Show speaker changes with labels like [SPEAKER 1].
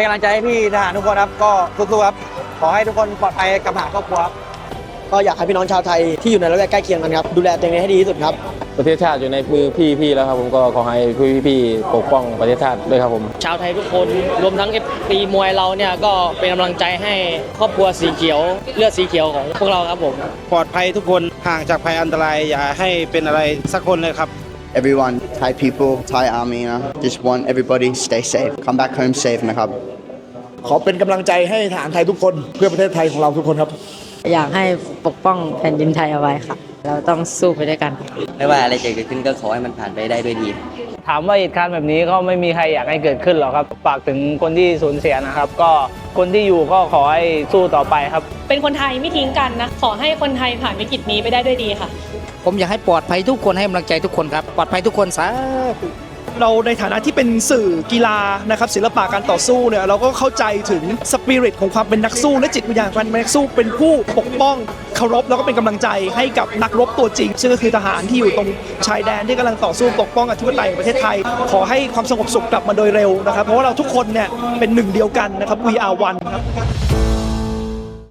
[SPEAKER 1] เป็นกำลังใจให้พี่ทหารทุกคนครับก็สู้ๆครับขอให้ทุกคนปลอดภัยกลับหาครอบครัวครับ
[SPEAKER 2] ก็อยากให้พี่น้องชาวไทยที่อยู่ในระแวกใกล้เคียงกันครับดูแลตัวเองให้ดีที่สุดครับ
[SPEAKER 3] ประเทศชาติอยู่ในมือพี่พี่แล้วครับผมก็ขอให้พี่พี่ปกป้องประเทศชาติด้วยครับผม
[SPEAKER 4] ชาวไทยทุกคนรวมทั้งเอฟปีมวยเราเนี่ยก็เป็นกำลังใจให้ครอบครัวสีเขียว เลือดสีเขียวของพวกเราครับผม
[SPEAKER 5] ปลอดภัยทุกคนห่างจากภัยอันตรายอย่าให้เป็นอะไรสักคนเลยครับ
[SPEAKER 6] everyone, Thai people, Thai army, you know, just want everybody stay safe. Come back home safe, นะครับ
[SPEAKER 7] ขอเป็นกำลังใจให้ทหารไทยทุกคนเพื่อประเทศไทยของเราทุกคนครับ
[SPEAKER 8] อยากให้ปกป้องแผ่นดินไทยเอาไว้ค่ะ เราต้องสู้ไปด้วยกัน
[SPEAKER 9] ไม่ว่าอะไรจะเกิดขึ้นก็ขอให้มันผ่านไปได้ด้วยดี
[SPEAKER 1] ถามว่าเหตุการณ์แบบนี้ก็ไม่มีใครอยากให้เกิดขึ้นหรอกครับฝากถึงคนที่สูญเสียนะครับ ก็ คนที่อยู่ก็ขอให้สู้ต่อไปครับ
[SPEAKER 10] เป็นคนไทยไม่ทิ้งกันนะ ขอให้คนไทยผ่านวิกฤตนี้ไปได้ด้วยดีค่ะ
[SPEAKER 4] ผมอยากให้ปลอดภัยทุกคนให้กำลังใจทุกคนครับ ปลอดภัยทุกคนสาธุ
[SPEAKER 11] เราในฐานะที่เป็นสื่อกีฬานะครับศิลปะการต่อสู้เนี่ยเราก็เข้าใจถึงสปิริตของความเป็นนักสู้และจิตวิญญาณของการเป็นนักสู้เป็นผู้ปกป้องเคารพแล้วก็เป็นกำลังใจให้กับนักรบตัวจริง ซึ่งก็คือทหารที่อยู่ตรงชายแดนที่กำลังต่อสู้ปกป้องอธิปไตยของประเทศไทย ขอให้ความสงบสุขกลับมาโดยเร็วนะครับ เพราะว่าเราทุกคนเนี่ยเป็นหนึ่งเดียวกันนะครับ we are one ครับ